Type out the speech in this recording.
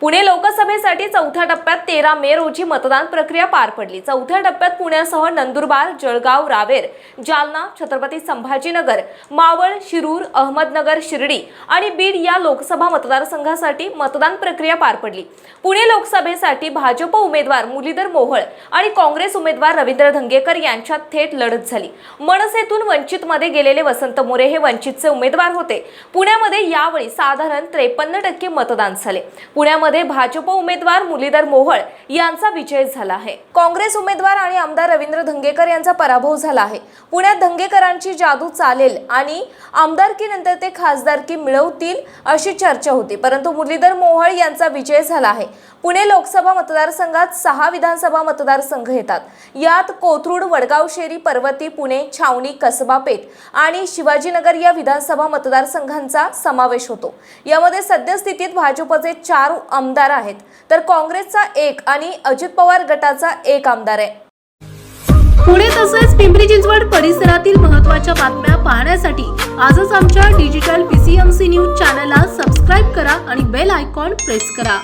पुणे लोकसभेसाठी चौथ्या टप्प्यात तेरा मे रोजी मतदान प्रक्रिया पार पडली. चौथ्या टप्प्यात पुण्यासह नंदुरबार जळगाव रावेर जालना छत्रपती संभाजीनगर मावळ शिरूर अहमदनगर शिर्डी आणि बीड या लोकसभा मतदारसंघासाठी मतदान प्रक्रिया पार पडली. पुणे लोकसभेसाठी भाजप उमेदवार मुरलीधर मोहोळ आणि काँग्रेस उमेदवार रवींद्र धंगेकर यांच्यात थेट लढत झाली. मनसेतून वंचितमध्ये गेलेले वसंत मोरे हे वंचितचे उमेदवार होते. पुण्यामध्ये यावेळी साधारण त्रेपन्न टक्के मतदान झाले. पुण्यामध्ये भाजप उमेदवार मुरलीधर मोहळ यांचा विजय झाला आहे. काँग्रेस उमेदवार आणि आमदार रवींद्र धंगेकर यांचा पराभव झाला आहे. पुण्यात धंगेकरांची जादू चालेल आणि आमदारकीनंतर ते खासदारकी मिळवतील अशी चर्चा होती. परंतु मुरलीधर मोहळ यांचा विजय झाला आहे. पुणे लोकसभा मतदारसंघात सहा विधानसभा मतदारसंघ येतात. यात कोथरूड वडगाव शेरी पर्वती पुणे छावणी कसबा पेठ आणि शिवाजीनगर या विधानसभा मतदारसंघांचा समावेश होतो. यामध्ये सद्यस्थितीत भाजपचे चार आमदार आहेत. तर काँग्रेसचा एक आणि अजित पवार गटाचा एक आमदार आहे. पुणे तसेच पिंपरी चिंचवड परिसरातील महत्त्वाच्या बातम्या पाहण्यासाठी आजच आमच्या डिजिटल पीसीएमसी न्यूज चॅनलला सबस्क्राईब करा आणि बेल आयकॉन प्रेस करा.